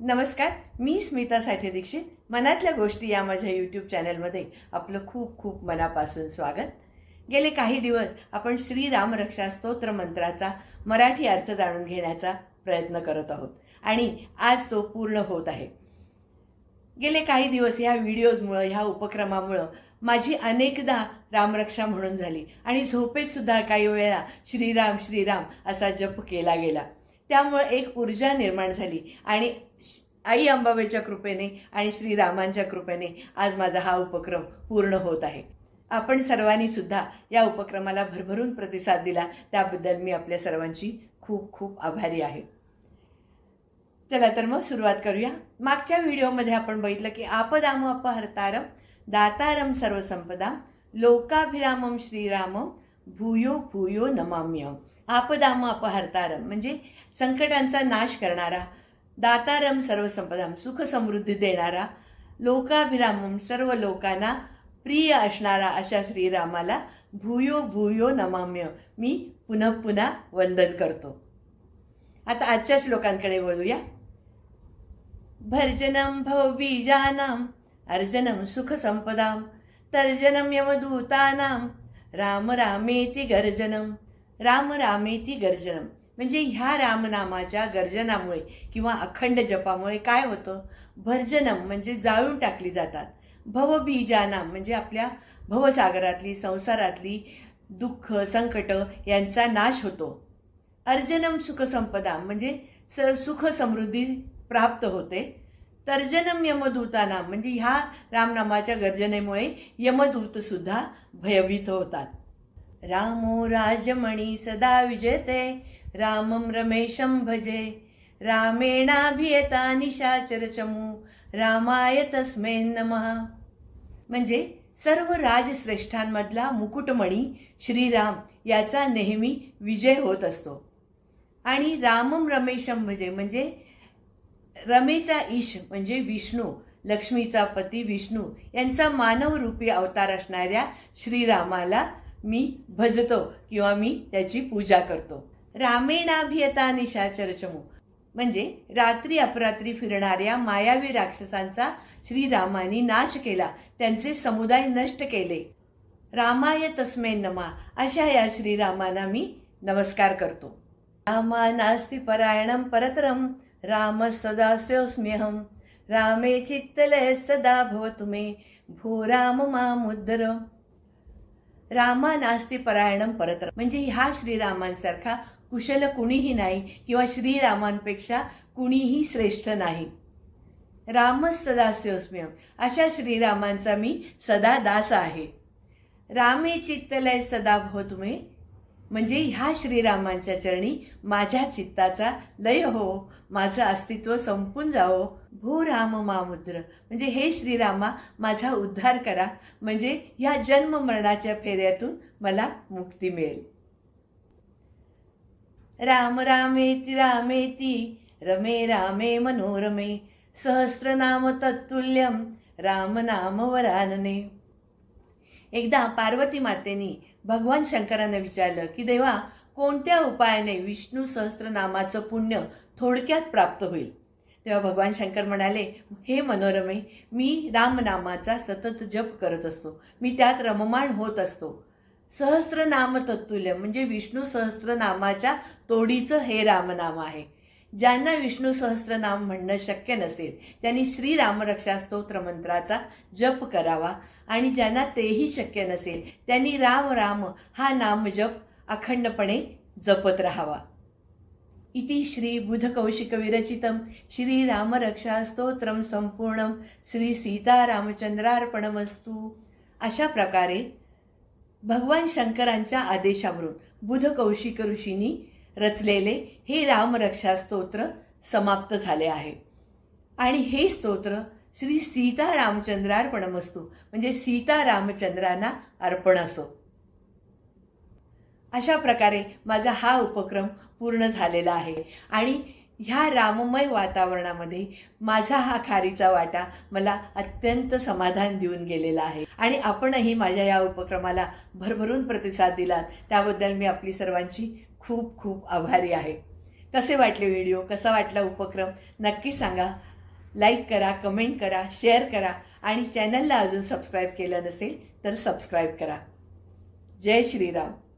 नमस्कार मी स्मिता साठे दीक्षित. मनातल्या गोष्टी या माझ्या यूट्यूब चॅनलमध्ये आपलं खूप खूप मनापासून स्वागत. गेले काही दिवस आपण श्रीराम रक्षा स्तोत्र मंत्राचा मराठी अर्थ जाणून घेण्याचा प्रयत्न करत आहोत आणि आज तो पूर्ण होत आहे. गेले काही दिवस ह्या व्हिडिओजमुळं ह्या उपक्रमामुळं माझी अनेकदा रामरक्षा म्हणून झाली आणि झोपेतसुद्धा काही वेळा श्रीराम श्रीराम असा जप केला गेला. त्यामुळे एक ऊर्जा निर्माण झाली. आणि आई अंबाबाईच्या कृपेने आणि श्रीरामांच्या कृपेने आज माझा हा उपक्रम पूर्ण होत आहे. आपण सर्वांनी सुद्धा या उपक्रमाला भरभरून प्रतिसाद दिला त्याबद्दल मी आपल्या सर्वांची खूप खूप आभारी आहे. चला तर मग सुरुवात करूया. मागच्या व्हिडिओमध्ये आपण बघितलं की आपदाम अपहर्तारम दातारम सर्वसंपदा लोकाभिरामम श्रीरामम भूयो भूयो नमाम्यम आपदाम अपहर्तारम म्हणजे संकटांचा नाश करणारा दातारम सर्वसंपदाम सुख समृद्धी देणारा लोकाभिरामम सर्व लोकांना प्रिय असणारा अशा श्रीरामाला भूयो भूयो नमाम्य. मी पुन्हा पुन्हा वंदन करतो. आता आजच्या श्लोकांकडे वळूया. भर्जनम भवबीजानाम अर्जनम सुखसंपदाम तर्जनम यमदूतानाम राम रामेती गर्जनम. राम रामेती गर्जनम. म्हणजे ह्या रामनामाच्या गर्जनामुळे किंवा अखंड जपामुळे काय होतं? भर्जनम म्हणजे जाळून टाकली जातात. भवबीजानाम म्हणजे आपल्या भवसागरातली संसारातली दुःख संकट यांचा नाश होतो. अर्जनम सुखसंपदा म्हणजे स सुख समृद्धी प्राप्त होते. तर्जनम यमदूताना म्हणजे ह्या रामनामाच्या गर्जनेमुळे यमदूतसुद्धा भयभीत होतात. रामो राजमणी सदा विजयते रामं रमेशं भजे। रामेणाभियता निशाचर चमू रामाय तस्मै नमः। म्हणजे सर्व राजश्रेष्ठांमधला मुकुटमणी श्रीराम याचा नेहमी विजय होत असतो. आणि रामम रमेशम भजे म्हणजे रमेचा ईश म्हणजे विष्णू लक्ष्मीचा पती विष्णू यांचा मानवरूपी अवतार असणाऱ्या श्रीरामाला मी भजतो किंवा मी त्याची पूजा करतो. रामेणाभियता निशाचर म्हणजे रात्री अपरात्री फिरणाऱ्या मायावी राक्षसांचा श्रीरामानी नाश केला. त्यांचे समुदाय नष्ट केले. रामाय तस्मै नमा. अशा या श्रीरामाना मी नमस्कार करतो. रामा नास्ति परायणम परतरम राम सदास्योस्म्यहम रामे चित्तलय सदा भवतु मे. भो राम मामुद्धर. रामा नास्ती परायणम परत म्हणजे ह्या श्रीरामांसारखा कुशल कुणीही नाही किंवा श्रीरामांपेक्षा कुणीही श्रेष्ठ नाही. रामच सदास्योस्म्यम अशा श्रीरामांचा मी सदा दास आहे. रामे चित्तलय सदा भवतु तुम्ही म्हणजे ह्या श्रीरामांच्या चरणी माझ्या चित्ताचा लय हो माझं अस्तित्व संपून जावो. भू राम मामुद्र म्हणजे हे श्रीरामा माझा उद्धार करा. म्हणजे ह्या जन्म मरणाच्या फेऱ्यातून मला मुक्ती मिळेल. राम रामेती रामेती रमे रामे मनोरमे सहस्रनाम तत्तुल्यम राम नाम वरानने. एकदा पार्वती मातेनी भगवान शंकरांना विचारलं की देवा कोणत्या उपायाने विष्णू सहस्त्रनामाचं पुण्य थोडक्यात प्राप्त होईल? तेव्हा भगवान शंकर म्हणाले हे मनोरमे मी रामनामाचा सतत जप करत असतो. मी त्यात रममाण होत असतो. सहस्त्रनाम तत्तुल्य म्हणजे विष्णू सहस्त्रनामाच्या तोडीचं हे रामनाम आहे. ज्यांना विष्णू सहस्त्रनाम म्हणणं शक्य नसेल त्यांनी श्री रामरक्षा स्तोत्र मंत्राचा जप करावा. आणि ज्यांना तेही शक्य नसेल त्यांनी राम राम हा नाम जप अखंडपणे जपत राहावा. इति श्री बुधकौशिक कौशिक विरचितम श्री रामरक्षा श्री सीतारामचंद्रार्पणमस्तु. अशा प्रकारे भगवान शंकरांच्या आदेशावरून बुधकौशिक ऋषींनी रचलेले हे रामरक्षा स्तोत्र समाप्त झाले आहे. आणि हे स्तोत्र श्री सीता रामचंद्रार्पणमस्तू म्हणजे सीता रामचंद्रांना अर्पण असो. अशा प्रकारे माझा हा उपक्रम पूर्ण झालेला आहे. आणि ह्या राममय वातावरणामध्ये माझा हा खारीचा वाटा मला अत्यंत समाधान देऊन गेलेला आहे. आणि आपणही माझ्या या उपक्रमाला भरभरून प्रतिसाद दिलात त्याबद्दल मी आपली सर्वांची खूप खूप आभारी आहे. कसे वाटले व्हिडिओ? कसा वाटला उपक्रम? नक्की सांगा. लाईक करा कमेंट करा शेअर करा आणि चॅनलला अजून सबस्क्राईब केलं नसेल तर सबस्क्राईब करा. जय श्रीराम.